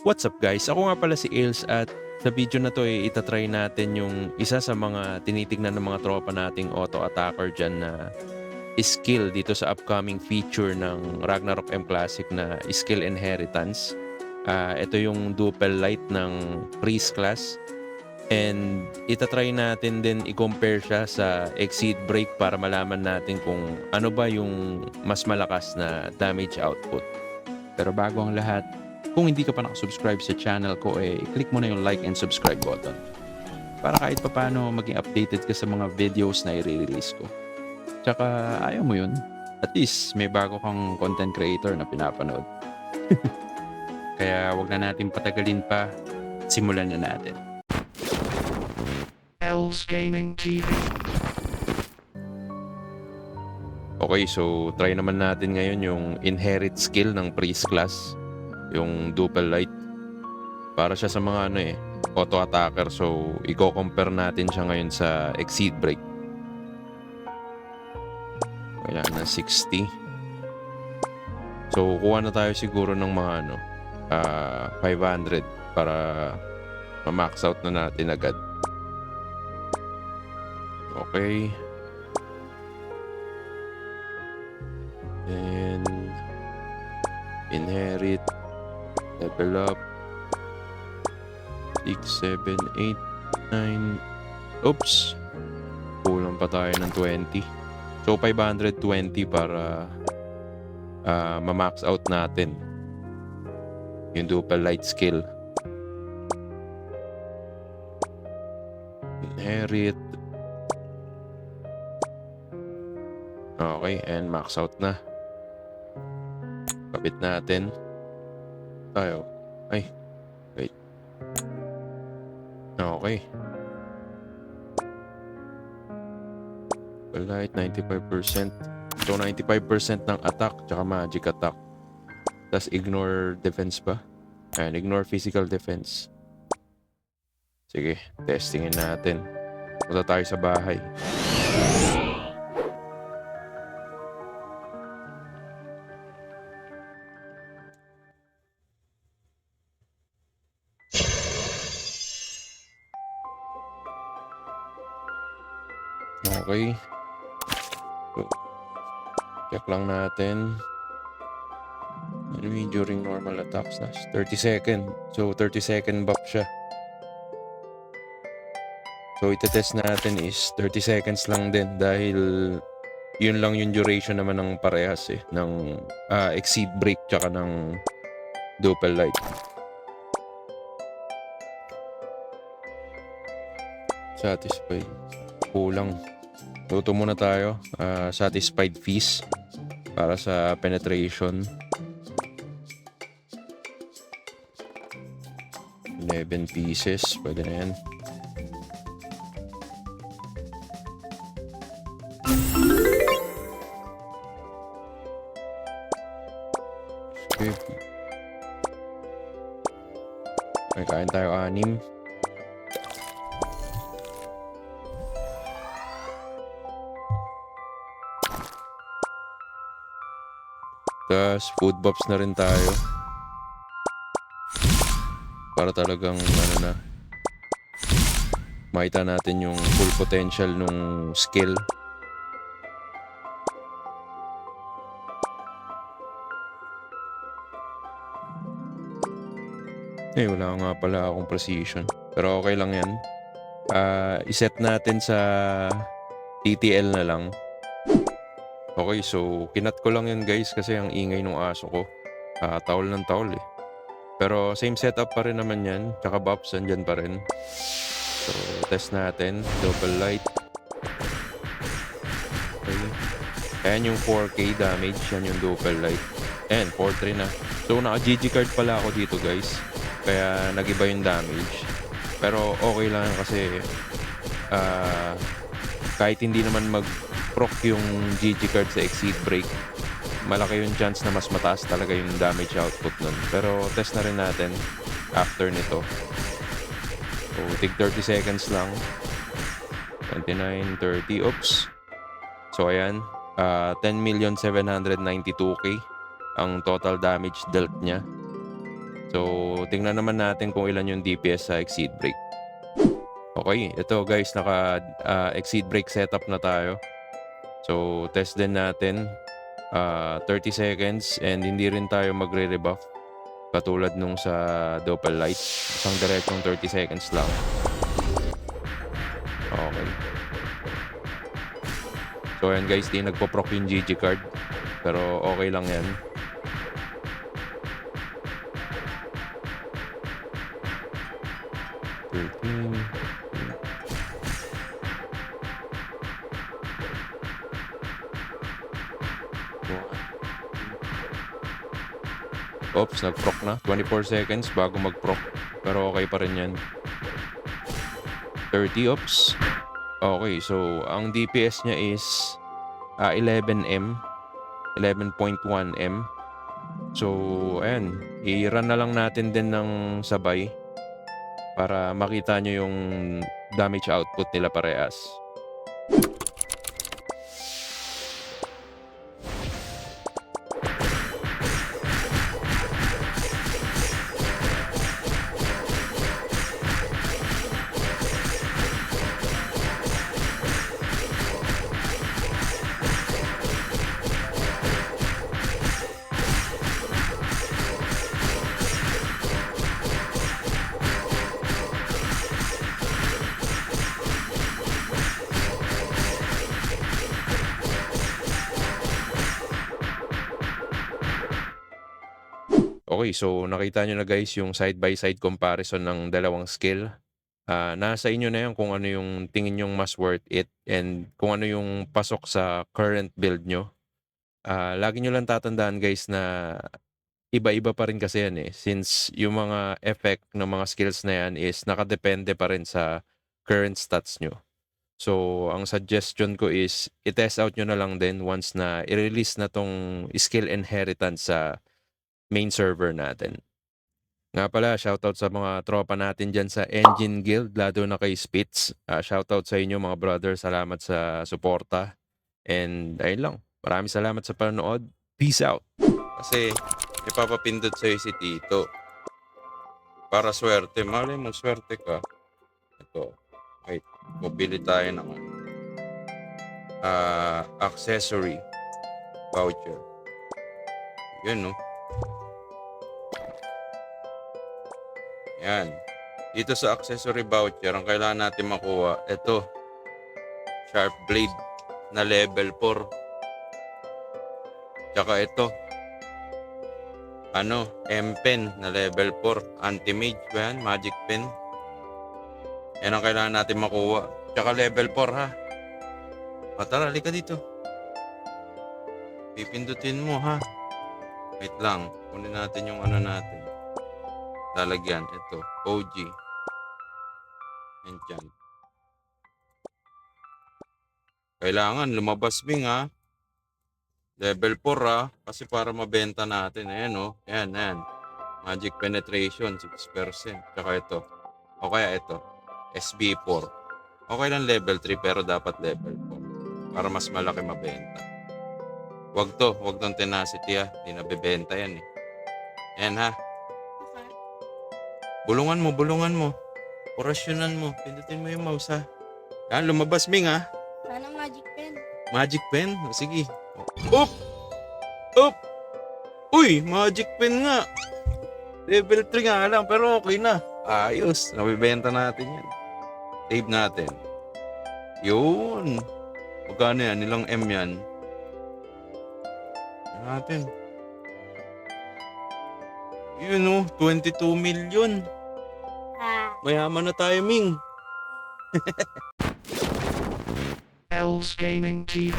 What's up guys? Ako nga pala si Ails at sa video na to ay itatry natin yung isa sa mga tinitignan ng mga tropa nating auto attacker dyan na skill dito sa upcoming feature ng Ragnarok M Classic na skill inheritance. Ah, ito yung dual light ng priest class and itatry natin din i-compare siya sa exceed break para malaman natin kung ano ba yung mas malakas na damage output. Pero bago ang lahat, kung hindi ka pa nakasubscribe sa channel ko, eh, click mo na yung like and subscribe button. Para kahit papano maging updated ka sa mga videos na i-release ko. Tsaka ayaw mo yun. At least may bago kang content creator na pinapanood. Kaya wag na natin patagalin pa. Simulan na natin. L's Gaming TV. Okay, so try naman natin ngayon yung inherit skill ng priest class. Yung dual light. Para siya sa mga ano eh, auto attacker. So, i-compare natin siya ngayon sa exceed break. Kaya na 60. So, kuha na tayo siguro ng mga ano, ah 500 para ma-max out na natin agad. Okay. And inherit, level up, 6, 7, 8, 9, oops, kulang pa tayo ng 20. So 520 para ah, ma-max out natin yung dual light skill. Inherit, Okay, and max out na. Kapit natin. Tayo. Ay. Wait. Okay. Light, 95%. So, 95% ng attack, tsaka magic attack. Tapos, ignore defense pa. Ayan, ignore physical defense. Sige, testingin natin. Punta tayo sa bahay. Okay. So, check lang natin. Enemy during normal attacks na 30 second. So 30 second buff siya. So itetest natin is 30 seconds lang din dahil yun lang yung duration naman ng parehas eh ng ah, exceed break tsaka ng dual light. Satisfied. Kulang. Luto muna tayo. Ah, satisfied feast para sa penetration. 11 pieces. Pwede na yan. Okay. Okay, kain tayo anim. Tapos food buffs na rin tayo. Para talagang ano na makita natin yung full potential nung skill. Eh, wala nga pala akong precision. Pero okay lang yan. Ah, iset natin sa TTL na lang. Okay, so kinat ko lang yan guys kasi ang ingay ng aso ko. Ah, towel ng towel eh. Pero same setup pa rin naman yan. Tsaka buffs andyan pa rin. So, test natin. Double light. Okay. Ayan yung 4k damage. Yan yung double light. Ayan, 4-3 na. So, naka-GG card pala ako dito guys. Kaya nagiba yung damage. Pero okay lang kasi ah kahit hindi naman mag-proc yung GG card sa Exceed Break, malaki yung chance na mas mataas talaga yung damage output nun. Pero test na rin natin after nito. So, tig 30 seconds lang. 29, 30, oops. So, ayan. ah 10,792,000 ang total damage dealt niya. So, tingnan naman natin kung ilan yung DPS sa exceed break. Okay, ito guys, naka ah, exceed break setup na tayo. So, test din natin ah, 30 seconds and hindi rin tayo magre-rebuff katulad nung sa Doppel Light. Isang diretsong 30 seconds lang. Okay. So, ayan guys, di nagpo-proc yung GG card. Pero okay lang yan. Oops, nag-proc na. 24 seconds bago mag-proc. Pero okay pa rin yan. 30 ops. Okay, so ang DPS niya is ah, 11M. 11.1M. So, ayan. I-run na lang natin din ng sabay para makita nyo yung damage output nila parehas. Okay, so nakita nyo na guys yung side-by-side comparison ng dalawang skill. Ah, nasa inyo na yan kung ano yung tingin nyong mas worth it and kung ano yung pasok sa current build nyo. Ah, lagi nyo lang tatandaan guys na iba-iba pa rin kasi yan eh. Since yung mga effect ng mga skills na yan is nakadepende pa rin sa current stats nyo. So, ang suggestion ko is i-test out nyo na lang din once na i-release na tong skill inheritance sa main server natin. Nga pala, shoutout sa mga tropa natin dyan sa Engine Guild, lalo na kay Spitz. Ah, shoutout sa inyo mga brother, salamat sa suporta. And ayun lang, maraming salamat sa panonood. Peace out! Kasi ipapapindot sa'yo si Tito. Para swerte, malay mo swerte ka. Ito, wait, mobili tayo ng ah, accessory voucher. Yun no. Yan. Dito sa accessory voucher, ang kailangan natin makuha, ito. Sharp blade na level 4. Tsaka ito. Ano, M-pen na level 4. Anti-mage ba yan? Magic pen. Yan ang kailangan natin makuha. Tsaka level 4 ha. O tara, halika dito. Pipindutin mo ha. Wait lang. Kunin natin yung ano natin. Lalagyan. Ito. OG. Enchant. Kailangan lumabas Bing ha. Level 4 ha. Kasi para mabenta natin. Ayan o. Ayan, ayan. Magic penetration 6%. Tsaka ito. O kaya ito. SB4. Okay lang level 3 pero dapat level 4. Para mas malaki mabenta. Wag to. Wag tong tenacity ha. Hindi nabebenta yan eh. Ayan ha. Bulungan mo, bulungan mo. Orasyonan mo. Pindutin mo yung mouse ha. Yan, lumabas Ming ha. Sana magic pen. Magic pen? O, sige. Up! Up! Uy, magic pen nga. Level 3 nga lang, pero okay na. Ayos. Nabibenta natin yan. Save natin. Yun. Magkano yan? Ilang M yan? Natin. Yun oh, 22 million. Mayaman na tayo, Ming. L's Gaming TV.